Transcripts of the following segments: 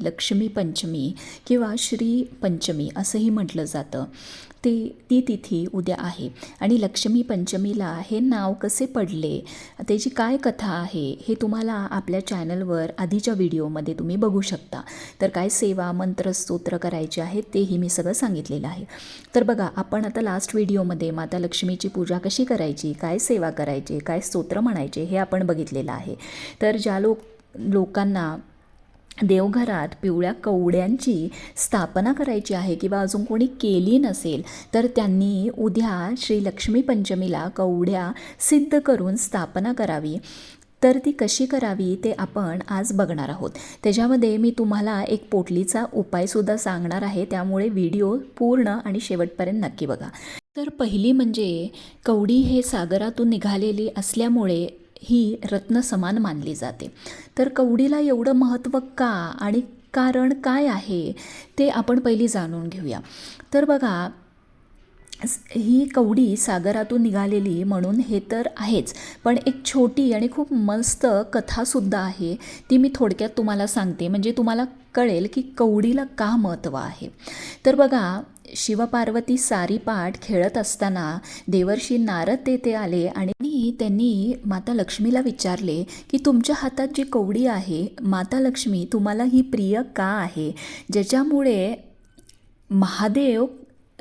लक्ष्मी पंचमी किंवा श्री पंचमी असंही म्हटलं जातं. ते ती तिथी उद्या आहे. आणि लक्ष्मी पंचमीला हे नाव कसे पडले? त्याची काय कथा आहे? हे तुम्हाला आपल्या चॅनलवर आधीच्या व्हिडिओमध्ये तुम्ही बघू शकता. तर काय सेवा मंत्र स्तोत्र करायचे आहेत तेही मी सगळं सांगितलेलं आहे. तर बघा आपण आता लास्ट व्हिडिओमध्ये माता लक्ष्मीची पूजा कशी करायची काय सेवा करायची काय स्तोत्र म्हणायचे हे आपण बघितलेलं आहे. तर ज्या लोक लोकांना देवघरात पिवळ्या कवड्यांची स्थापना करायची आहे किंवा अजून कोणी केली नसेल तर त्यांनी उद्या श्री लक्ष्मी पंचमीला कवड्या सिद्ध करून स्थापना करावी. तर ती कशी करावी ते आपण आज बघणार आहोत. त्याच्यामध्ये मी तुम्हाला एक पोटलीचा उपायसुद्धा सांगणार आहे त्यामुळे व्हिडिओ पूर्ण आणि शेवटपर्यंत नक्की बघा. तर पहिली म्हणजे कवडी हे सागरातून निघालेली असल्यामुळे ही रत्न समान मानली जाते. तर कवडीला एवढं महत्त्व का आणि कारण काय आहे ते आपण पहिली जाणून घेऊया. तर बघा ही कवडी सागरातून निघालेली म्हणून हे तर आहेच पण एक छोटी आणि खूप मस्त कथासुद्धा आहे. ती मी थोडक्यात तुम्हाला सांगते. म्हणजे तुम्हाला कळेल की कवडीला का महत्त्व आहे. तर बघा शिवपार्वती सारीपाठ खेळत असताना देवर्षी नारद तेथे आले आणि त्यांनी माता लक्ष्मीला विचारले की तुमच्या हातात जी कवडी आहे माता लक्ष्मी तुम्हाला ही प्रिय का आहे? ज्याच्यामुळे महादेव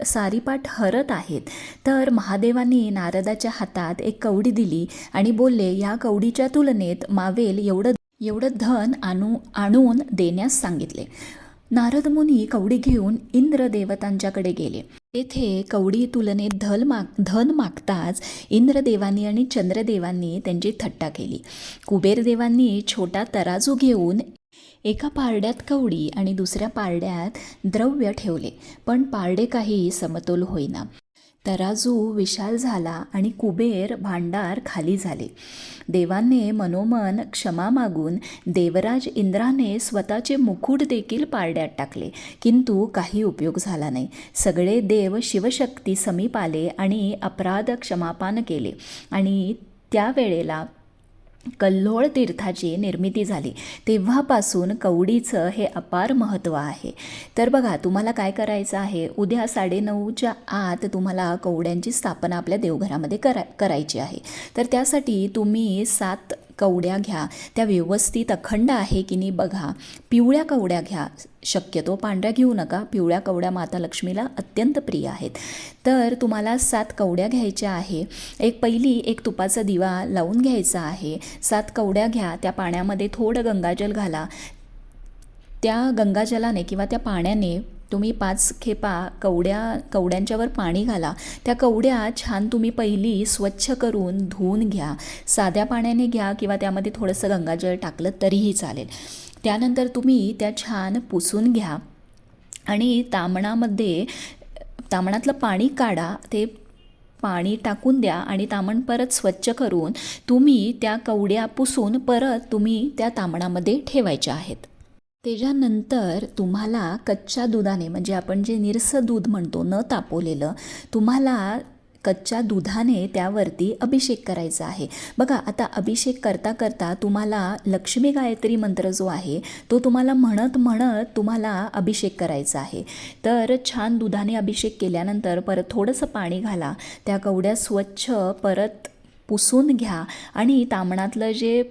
सारीपाठ हरत आहेत. तर महादेवांनी नारदाच्या हातात एक कवडी दिली आणि बोलले या कवडीच्या तुलनेत मावेल एवढं एवढं धन आणू आणून देण्यास सांगितले. नारद मुनी कवडी घेऊन इंद्र देवतांच्याकडे गेले. तेथे कवडी तुलनेत धल माग धन मागताच इंद्रदेवांनी आणि चंद्रदेवांनी त्यांची थट्टा केली. कुबेरदेवांनी छोटा तराजू घेऊन एका पारड्यात कवडी आणि दुसऱ्या पारड्यात द्रव्य ठेवले पण पारडे काही समतोल होईना. तराजू विशाल झाला आणि कुबेर भांडार खाली झाले. देवाने मनोमन क्षमा मागून देवराज इंद्राने स्वतःचे मुकुट देखील पारड्यात टाकले. किंतु काही उपयोग झाला नाही. सगळे देव शिवशक्ती समीप आले आणि अपराध क्षमापान केले. आणि त्यावेळेला कल्होळ तीर्थाची निर्मिती झाली. तेव्हापासून कवडीचं हे अपार महत्त्व आहे. तर बघा तुम्हाला काय करायचं आहे? उद्या साडेनऊच्या आत तुम्हाला कवड्यांची स्थापना आपल्या देवघरामध्ये करा करायची आहे. तर त्यासाठी तुम्ही सात कवड्या घ्या. त्या व्यवस्थित अखंड आहे की नाही बघा. पिवळ्या कवड्या घ्या. शक्यतो पांढऱ्या घेऊ नका. पिवळ्या कवड्या माता लक्ष्मीला अत्यंत प्रिय आहेत. तर तुम्हाला सात कवड्या घ्यायच्या आहे. एक पहिली एक तुपाचा दिवा लावून घ्यायचा आहे. सात कवड्या घ्या. त्या पाण्यामध्ये थोडं गंगाजल घाला. त्या गंगाजलाने किंवा त्या पाण्याने तुम्ही पाच खेपा कवड्या कवड्यांच्यावर पाणी घाला. त्या कवड्या छान तुम्ही पहिली स्वच्छ करून धुवून घ्या. साध्या पाण्याने घ्या किंवा त्यामध्ये थोडंसं गंगाजल टाकलं तरीही चालेल. त्यानंतर तुम्ही त्या छान पुसून घ्या आणि तामणामध्ये तामणातलं पाणी काढा. ते पाणी टाकून द्या आणि तामण परत स्वच्छ करून तुम्ही त्या कवड्या पुसून परत तुम्ही त्या तामणामध्ये ठेवायच्या आहेत. त्याच्यानंतर तुम्हाला कच्च्या दुधाने म्हणजे आपण जे निरसं दूध म्हणतो न तापवलेलं तुम्हाला कच्च्या दुधाने त्यावरती अभिषेक करायचा आहे. बघा आता अभिषेक करता करता तुम्हाला लक्ष्मी गायत्री मंत्र जो आहे तो तुम्हाला म्हणत म्हणत तुम्हाला अभिषेक करायचा आहे. तर छान दुधाने अभिषेक केल्यानंतर परत थोडंसं पाणी घाला त्या कवड्या स्वच्छ परत पुसून घ्या आणि तामणातलं जे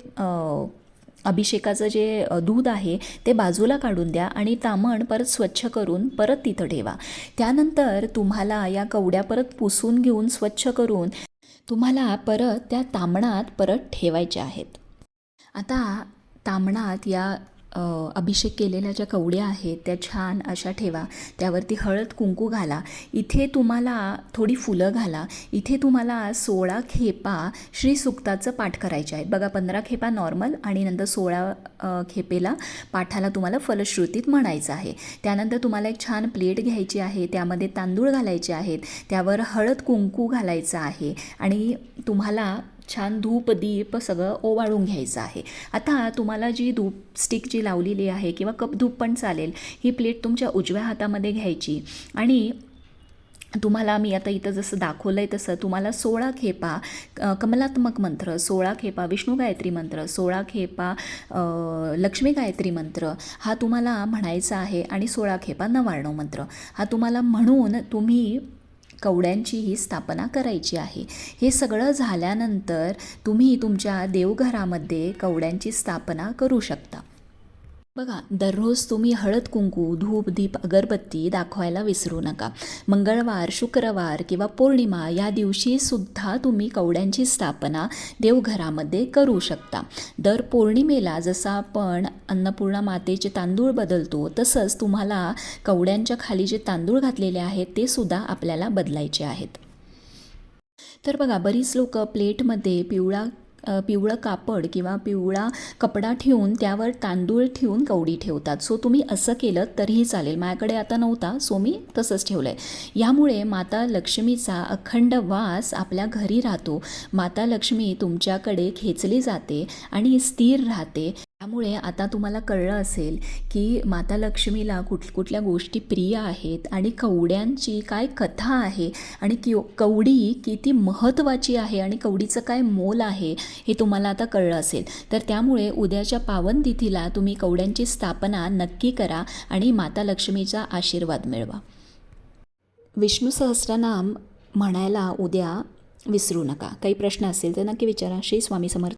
अभिषेकाचं जे दूध आहे ते बाजूला काढून द्या आणि तामण परत स्वच्छ करून परत तिथं ठेवा. त्यानंतर तुम्हाला या कवड्या परत पुसून घेऊन स्वच्छ करून तुम्हाला परत त्या तामणात परत ठेवायच्या आहेत. आता तामणात या अभिषेक केलेल्या ज्या कवड्या आहेत त्या छान अशा ठेवा. त्यावरती हळद कुंकू घाला. इथे तुम्हाला थोडी फुलं घाला. इथे तुम्हाला सोळा खेपा श्री सुक्ताचं पाठ करायचे आहेत. बघा पंधरा खेपा नॉर्मल आणि नंतर सोळा खेपेला पाठाला तुम्हाला फलश्रुतीत म्हणायचं आहे. त्यानंतर तुम्हाला एक छान प्लेट घ्यायची आहे. त्यामध्ये तांदूळ घालायचे आहेत. त्यावर हळद कुंकू घालायचं आहे. आणि तुम्हाला छान धूप दीप सगळं ओवाळून घ्यायचं आहे. आता तुम्हाला जी धूप स्टिक जी लावलेली आहे किंवा कप धूप पण चालेल ही प्लेट तुमच्या उजव्या हातामध्ये घ्यायची आणि तुम्हाला मी आता इथं जसं दाखवलं आहे तसं तुम्हाला सोळा खेपा कमलात्मक मंत्र सोळा खेपा विष्णू गायत्री मंत्र सोळा खेपा लक्ष्मी गायत्री मंत्र हा तुम्हाला म्हणायचा आहे आणि सोळा खेपा नवार्णव मंत्र. हा तुम्हाला म्हणून तुम्ही कवड्यांची ही स्थापना करायची आहे. हे सगळं झाल्यानंतर तुम्ही तुमच्या देवघरामध्ये कवड्यांची स्थापना करू शकता. बघा दररोज तुम्ही हळद कुंकू धूप दीप अगरबत्ती दाखवायला विसरू नका. मंगळवार शुक्रवार किंवा पौर्णिमा या दिवशी सुद्धा तुम्ही कवड्यांची स्थापना देवघरामध्ये करू शकता. दर पौर्णिमेला जसं आपण अन्नपूर्णा मातेचे तांदूळ बदलतो तसंच तुम्हाला कवड्यांच्या खाली जे तांदूळ घातलेले आहेत ते सुद्धा आपल्याला बदलायचे आहेत. तर बघा बरीच लोक प्लेटमध्ये पिवळा पिवळं कापड किंवा पिवळा कपडा ठेवून त्यावर तांदूळ ठेवून कवडी ठेवतात. सो तुम्ही असं केलं तरीही चालेल. माझ्याकडे आता नव्हता सो मी तसंच ठेवलं आहे यामुळे माता लक्ष्मीचा अखंड वास आपल्या घरी राहतो. माता लक्ष्मी तुमच्याकडे खेचली जाते आणि स्थिर राहते. त्यामुळे आता तुम्हाला कळलं असेल की माता लक्ष्मीला कुठ कुठल्या गोष्टी प्रिय आहेत आणि कवड्यांची काय कथा आहे आणि कि कवडी किती महत्त्वाची आहे आणि कवडीचं काय मोल आहे हे तुम्हाला आता कळलं असेल. तर त्यामुळे उद्याच्या पावन तिथीला तुम्ही कवड्यांची स्थापना नक्की करा आणि माता लक्ष्मीचा आशीर्वाद मिळवा. विष्णू सहस्रनाम म्हणायला उद्या विसरू नका. काही प्रश्न असेल तर नक्की विचारा. श्री स्वामी समर्थ